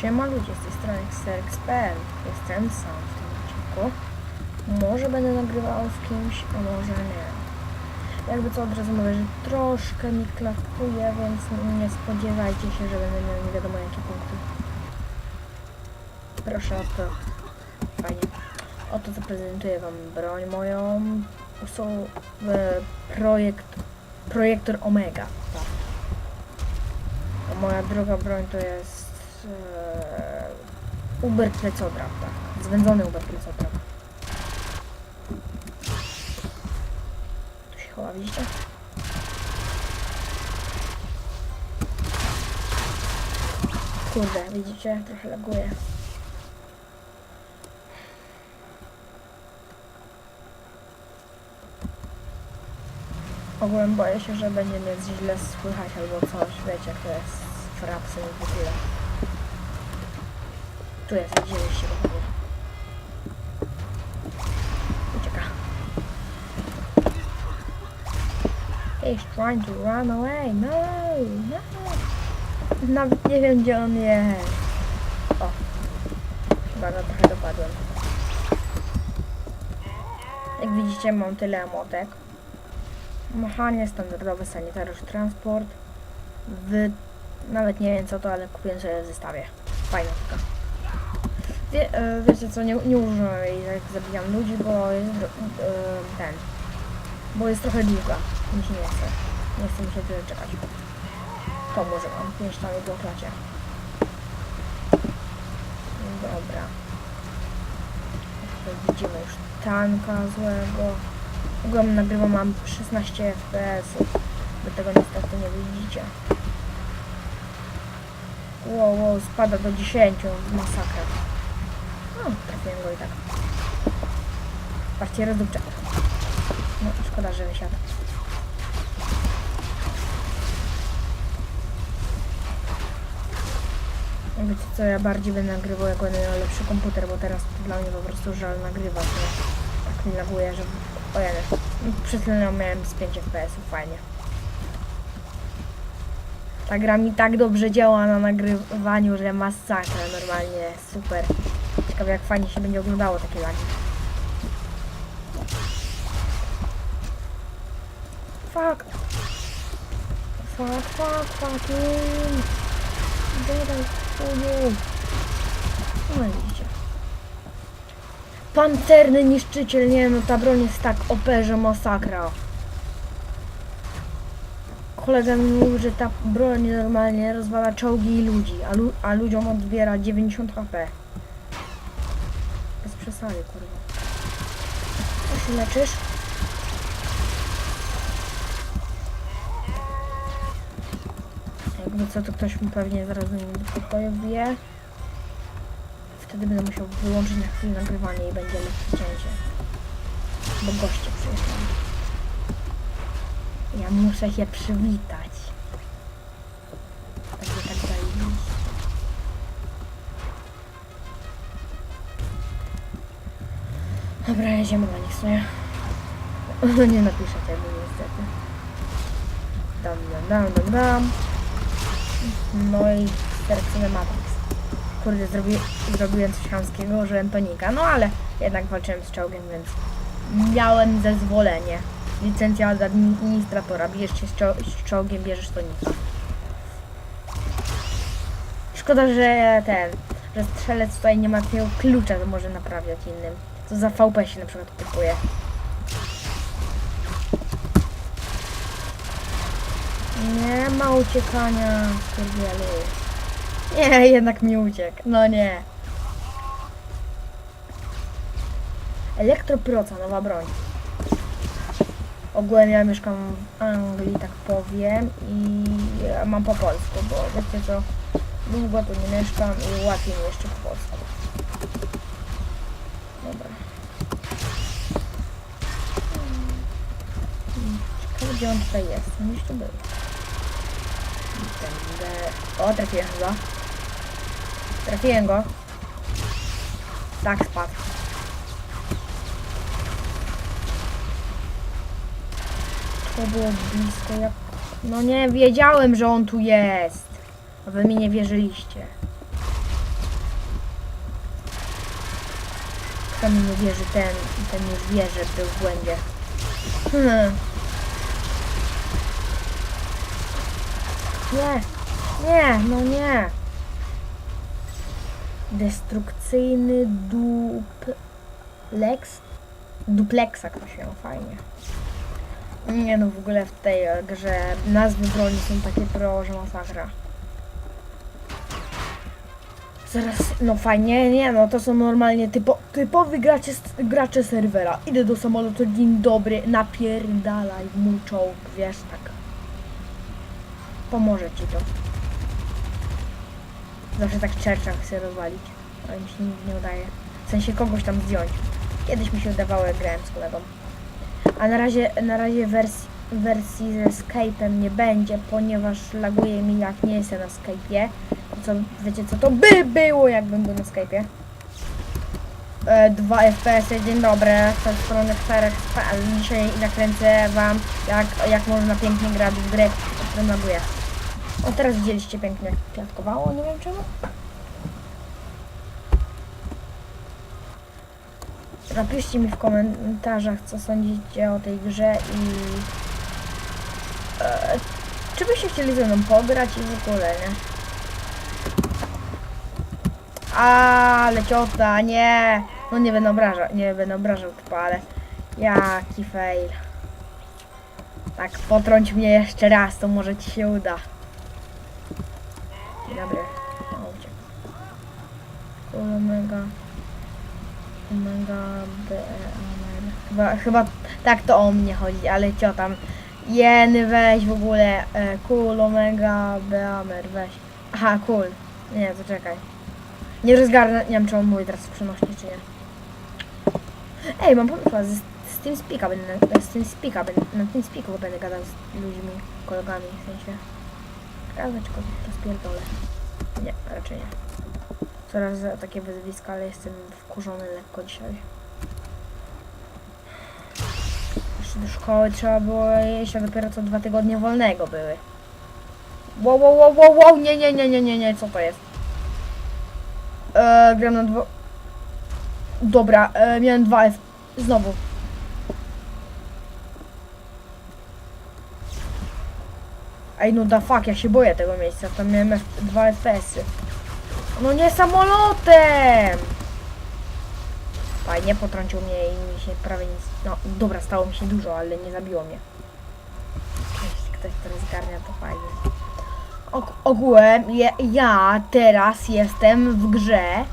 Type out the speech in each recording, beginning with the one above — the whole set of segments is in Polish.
Siema ludzie, z tej strony Xerx.pl Jestem sam w tym odcinku. Może będę nagrywał z kimś, a może nie. Jakby co od razu mówię, że troszkę mi klakuje, więc nie spodziewajcie się, że będę miał nie wiadomo jakie punkty. Proszę o to. Fajnie. Oto zaprezentuję wam broń moją. Są e, projekt, projektor Omega. Tak. Moja druga broń to jest e, Uber Plecodrap, tak. Zwędzony Uber Plecodrap. Tu się chowa, widzicie? Kurde, widzicie? Trochę laguje. Ogółem boję się, że będzie mnie źle słychać albo coś, wiecie jak to jest i w ogóle. Tu jest, widzieliście go pewnie. Ucieka. He's trying to run away. No, no. Nawet nie wiem gdzie on jest. O. Chyba go trochę dopadłem. Jak widzicie mam tyle emotek. Machanie, standardowy sanitariusz, transport. Wy... Nawet nie wiem co to, ale kupiłem sobie w zestawie. Fajna taka. Wie, e, wiecie co, nie, nie używam jej jak zabijam ludzi, bo jest e, ten. Bo jest trochę długa. Mi nie chce. Nie chcę mi się tyle czekać. To może mam pięć tam w klacie. Dobra. Tutaj widzimy już tanka złego. W ogóle nagrywam mam 16 fps. Wy tego niestety nie widzicie. Wow, wow, spada do 10. Masakra. No, trafiłem go i tak. Patrzcie, rozdupczak. No, szkoda, że wysiadł. Wiecie co, ja bardziej będę nagrywał, jak będę miał lepszy komputer, bo teraz to dla mnie po prostu żal nagrywać, nie? Tak mi laguje, że... O jeden. Przed miałem z 5 FPS-ów, fajnie. Ta gra mi tak dobrze działa na nagrywaniu, że masakra, normalnie, super. Ciekawe jak fajnie się będzie oglądało takie lagi. Fuck. Fuck, fuck, fucking. Dodaj, chuju. No widzicie. Pancerny niszczyciel, nie no, ta broń jest tak OP, masakra. Kolega mi mówił, że ta broń normalnie rozwala czołgi i ludzi, a, lu a ludziom odbiera 90 HP. Kurwa. Co się leczysz? Jakby co, to ktoś mi pewnie zaraz do pokoju wbije. Wtedy będę musiał wyłączyć na chwilę nagrywanie i będzie lekkie cięcie. Bo goście przyjeżdżają. Ja muszę się przywitać. Dobra, jedziemy na nich sobie. No nie napiszę tego niestety. Dam, dam, dam, dam, dam. No i teraz Matrix. Kurde, zrobi, zrobiłem coś chamskiego, że Tonika. No ale jednak walczyłem z czołgiem, więc miałem zezwolenie. Licencja od administratora. Bierzesz się z, czo z czołgiem, bierzesz Tonika. Szkoda, że ten, że strzelec tutaj nie ma takiego klucza, że może naprawiać innym. Co za VP się na przykład kupuje. Nie ma uciekania, kurwielu. Nie, jednak mi uciekł. No nie. Elektroproca, nowa broń. Ogólnie ja mieszkam w Anglii, tak powiem, i mam po polsku, bo wiecie co, długo tu nie mieszkam i łatwiej mi jeszcze po polsku. Dobra. Ciekawe, gdzie on tutaj jest. On gdzieś tu był. O, trafiłem go. Trafiłem go. Tak, spadł. To było blisko jak... No nie, wiedziałem, że on tu jest. A wy mi nie wierzyliście. Mi nie wierzy, ten, ten już wie, że był w błędzie. Hmm. Nie, nie, no nie. Destrukcyjny duplex? Duplexa ktoś miał, fajnie. Nie no, w ogóle w tej grze nazwy broni są takie pro, że masakra. Zaraz, no fajnie, nie no, to są normalnie typo, typowi gracze, gracze serwera. Idę do samolotu, dzień dobry, napierdalaj mój czołg, wiesz, tak. Pomoże ci to. Zawsze tak Churcha chcę rozwalić, ale mi się nigdy nie udaje. W sensie kogoś tam zdjąć. Kiedyś mi się udawało, jak grałem z kolegą. A na razie, na razie wersji, wersji ze Skype'em nie będzie, ponieważ laguje mi jak nie jestem na Skype'ie. Co, wiecie co to by było, jakbym był na Skype'ie? E, 2 FPS, dzień dobry, z strony Kserek, dzisiaj nakręcę wam jak, jak można pięknie grać w grę, którą laguję. O teraz widzieliście pięknie, klatkowało, nie wiem czemu. Napiszcie mi w komentarzach, co sądzicie o tej grze i e, czy byście chcieli ze mną pograć i w ogóle, nie? Ale ciota, nie! No nie będę obrażał, nie będę obrażał typa, ale jaki fail. Tak, potrąć mnie jeszcze raz, to może ci się uda. Dobry. O, uciekł. Omega. Omega B. Chyba, chyba tak to o mnie chodzi, ale cio tam. Weź w ogóle. E, cool, Omega, Beamer, weź. Aha, cool. Nie, to czekaj. Nie wiem czy on mówi teraz w czy nie. Ej, mam pomysł, z, z TeamSpeaka będę, z TeamSpeaka będę, na TeamSpeaku będę gadał z ludźmi, kolegami, w sensie. Sprawdzę, czy kogoś rozpierdolę. Nie, raczej nie. Coraz za takie wyzwiska, ale jestem wkurzony lekko dzisiaj. Jeszcze do szkoły trzeba było jeść, a dopiero co dwa tygodnie wolnego były. Wow, wow, wow, wow, wow, nie, nie, nie, nie, nie, nie, co to jest? Eee, gram na dwo... Dobra, e, miałem dwa F... Znowu. Ej, no da fuck, ja się boję tego miejsca, tam miałem F... dwa FPS-y. No nie samolotem! Fajnie, potrącił mnie i mi się prawie nic... No, dobra, stało mi się dużo, ale nie zabiło mnie. Jeśli ktoś to zgarnia, to fajnie. Og ogółem je, ja teraz jestem w grze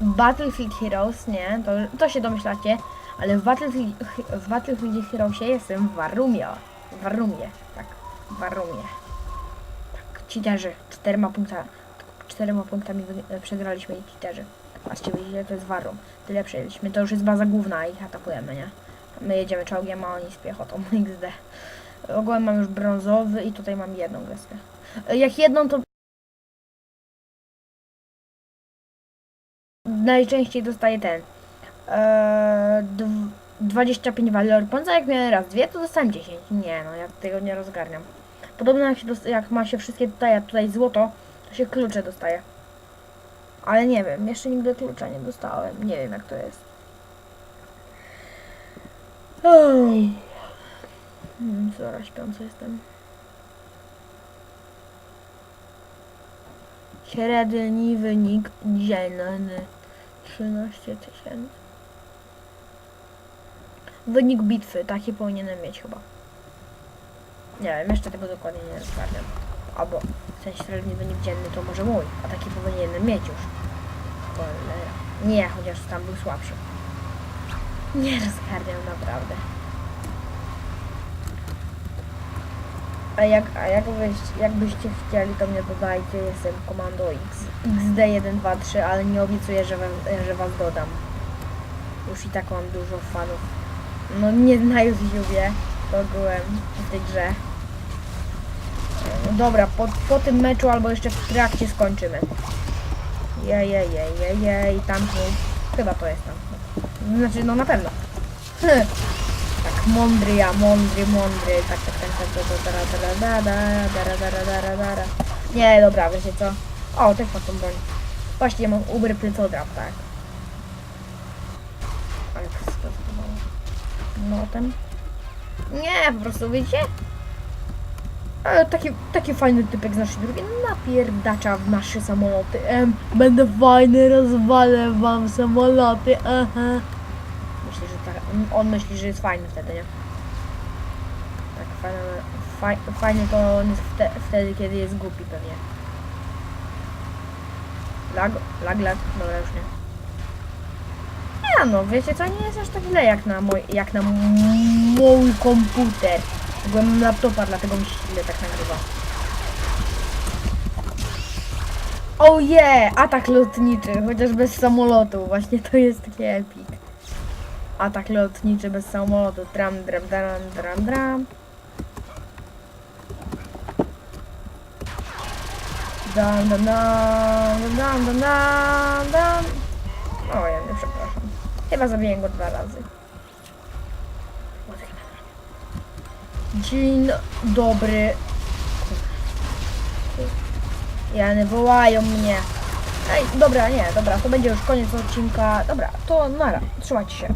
Battlefield Heroes, nie, to, to się domyślacie, ale w Battlefield, w Battlefield Heroesie jestem w Warrumie, w Warrumie, tak, w Warrumie. Tak, cheaterzy, czterema punktami, czterema punktami przegraliśmy i cheaterzy. Patrzcie, widzicie, to jest Warrum. Tyle przejęliśmy, to już jest baza główna i ich atakujemy, nie? My jedziemy czołgiem, a oni z piechotą, XD. Ogółem mam już brązowy i tutaj mam jedną gwiazdkę. Jak jedną to najczęściej dostaję ten eee, dw- 25 Valor Points, a jak miałem raz dwie, to dostałem 10. Nie no, ja tego nie rozgarniam. Podobno jak, się jak ma się wszystkie tutaj, a tutaj złoto, to się klucze dostaje. Ale nie wiem, jeszcze nigdy klucza nie dostałem. Nie wiem jak to jest. Oj. Hmm, jestem. Średni wynik dzienny 13 tysięcy. Wynik bitwy, taki powinienem mieć chyba. Nie wiem, jeszcze tego dokładnie nie rozgarniam. Albo sensie średni wynik dzienny to może mój, a taki powinienem mieć już. Nie, chociaż tam był słabszy. Nie rozgarniam naprawdę. A jak, a jak byś, jakbyście chcieli, to mnie dodajcie, jestem komando X, XD123, ale nie obiecuję, że was, że was dodam. Już i tak mam dużo fanów. No nie na YouTubie, ogółem w tej grze. Dobra, po, po tym meczu albo jeszcze w trakcie skończymy. Jej, jej, jej, jej, jej, tam Chyba to jest tam. Znaczy, no na pewno. Mądry ja, mądry, mądry, tak, tak, tak, tak, tak, tak, tak, tak, tak, tak, tak, tak. Nie, dobra, wiecie co? O, też mam tą broń. Właśnie mam Uber plecodrap, tak. samolotem. Nie, po prostu wiecie? Ale taki, taki fajny typek z naszej drugi napierdacza w nasze samoloty. Em, będę fajny, rozwalę wam samoloty, aha. On myśli, że jest fajny wtedy, nie? Tak, fajny, faj, fajny to on jest wte, wtedy, kiedy jest głupi pewnie. Lag, lag, lag, dobra już nie. Nie no, wiecie co, nie jest aż tak źle jak na mój, jak na mój komputer. Byłem laptopa, dlatego mi się źle tak nagrywa. Oh yeah! Atak lotniczy, chociaż bez samolotu. Właśnie to jest takie epic. Atak lotniczy bez samolotu. Dram, dram, dram, dram, dram. Dam, dam, dam, dam, dam, dam, dam. O, ja nie przepraszam. Chyba zabiję go dwa razy. Dzień dobry. Jany wołają mnie. Ej, dobra, nie, dobra, to będzie już koniec odcinka. Dobra, to nara, trzymajcie się.